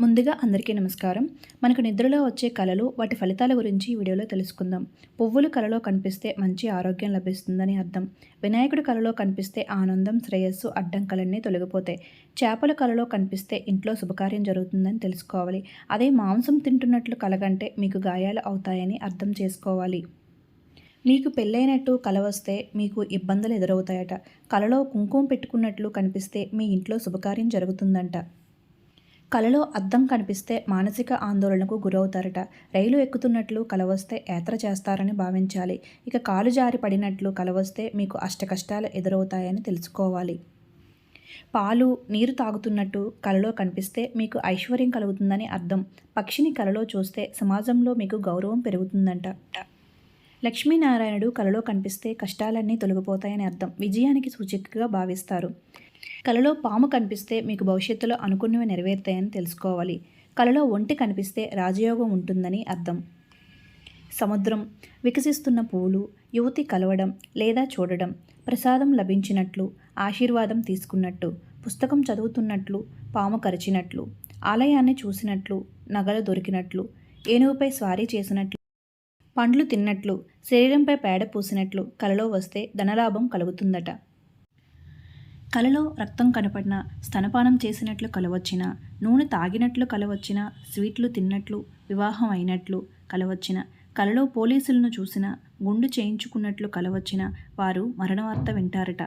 ముందుగా అందరికీ నమస్కారం. మనకు నిద్రలో వచ్చే కళలు వాటి ఫలితాల గురించి ఈ వీడియోలో తెలుసుకుందాం. పువ్వులు కళలో కనిపిస్తే మంచి ఆరోగ్యం లభిస్తుందని అర్థం. వినాయకుడి కళలో కనిపిస్తే ఆనందం శ్రేయస్సు అడ్డంకలన్నీ తొలగిపోతాయి. చేపల కళలో కనిపిస్తే ఇంట్లో శుభకార్యం జరుగుతుందని తెలుసుకోవాలి. అదే మాంసం తింటున్నట్లు కలగంటే మీకు గాయాలు అవుతాయని అర్థం చేసుకోవాలి. మీకు పెళ్ళైనట్టు కల వస్తే మీకు ఇబ్బందులు ఎదురవుతాయట. కలలో కుంకుమ పెట్టుకున్నట్లు కనిపిస్తే మీ ఇంట్లో శుభకార్యం జరుగుతుందంట. కలలో అద్దం కనిపిస్తే మానసిక ఆందోళనకు గురవుతారట. రైలు ఎక్కుతున్నట్లు కలవస్తే యాత్ర చేస్తారని భావించాలి. ఇక కాలు జారి పడినట్లు కలవస్తే మీకు అష్టకష్టాలు ఎదురవుతాయని తెలుసుకోవాలి. పాలు నీరు తాగుతున్నట్టు కలలో కనిపిస్తే మీకు ఐశ్వర్యం కలుగుతుందని అర్థం. పక్షిని కలలో చూస్తే సమాజంలో మీకు గౌరవం పెరుగుతుందంట. లక్ష్మీనారాయణుడు కలలో కనిపిస్తే కష్టాలన్నీ తొలగిపోతాయని అర్థం. విజయానికి సూచికగా భావిస్తారు. కలలో పాము కనిపిస్తే మీకు భవిష్యత్తులో అనుకున్నవి నెరవేరుతాయని తెలుసుకోవాలి. కలలో ఒంటి కనిపిస్తే రాజయోగం ఉంటుందని అర్థం. సముద్రం వికసిస్తున్న పువ్వులు యువతి కలవడం లేదా చూడడం ప్రసాదం లభించినట్లు ఆశీర్వాదం తీసుకున్నట్టు పుస్తకం చదువుతున్నట్లు పాము కరిచినట్లు ఆలయాన్ని చూసినట్లు నగలు దొరికినట్లు ఏనుగుపై స్వారీ చేసినట్లు పండ్లు తిన్నట్లు శరీరంపై పేడ పూసినట్లు కలలో వస్తే ధనలాభం కలుగుతుందట. కలలో రక్తం కనపడిన స్తనపానం చేసినట్లు కలవచ్చిన నూనె తాగినట్లు కలవచ్చిన స్వీట్లు తిన్నట్లు వివాహం అయినట్లు కలవచ్చిన కలలో పోలీసులను చూసిన గుండు చేయించుకున్నట్లు కలవచ్చిన వారు మరణవార్త వింటారట.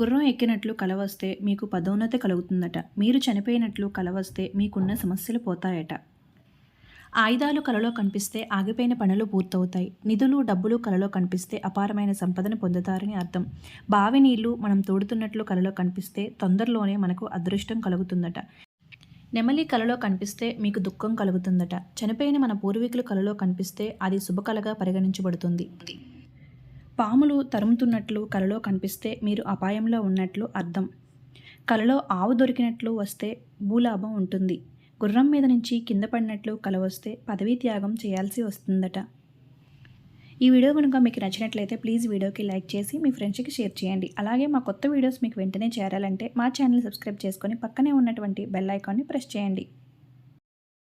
గుర్రం ఎక్కినట్లు కలవస్తే మీకు పదోన్నతి కలుగుతుందట. మీరు చనిపోయినట్లు కలవస్తే మీకున్న సమస్యలు పోతాయట. ఆయుధాలు కలలో కనిపిస్తే ఆగిపోయిన పనులు పూర్తవుతాయి. నిధులు డబ్బులు కలలో కనిపిస్తే అపారమైన సంపదను పొందుతారని అర్థం. బావి నీళ్ళు మనం తోడుతున్నట్లు కలలో కనిపిస్తే తొందరలోనే మనకు అదృష్టం కలుగుతుందట. నెమలి కలలో కనిపిస్తే మీకు దుఃఖం కలుగుతుందట. చనిపోయిన మన పూర్వీకులు కలలో కనిపిస్తే అది శుభకళగా పరిగణించబడుతుంది. పాములు తరుముతున్నట్లు కలలో కనిపిస్తే మీరు అపాయంలో ఉన్నట్లు అర్థం. కలలో ఆవు దొరికినట్లు వస్తే భూలాభం ఉంటుంది. గుర్రం మీద నుంచి కింద పడినట్లు కలవస్తే పదవీ త్యాగం చేయాల్సి వస్తుందట. ఈ వీడియో కనుక మీకు నచ్చినట్లయితే ప్లీజ్ వీడియోకి లైక్ చేసి మీ ఫ్రెండ్స్కి షేర్ చేయండి. అలాగే మా కొత్త వీడియోస్ మీకు వెంటనే చేరాలంటే మా ఛానల్ సబ్స్క్రైబ్ చేసుకొని పక్కనే ఉన్నటువంటి బెల్ ఐకాన్ని ప్రెస్ చేయండి.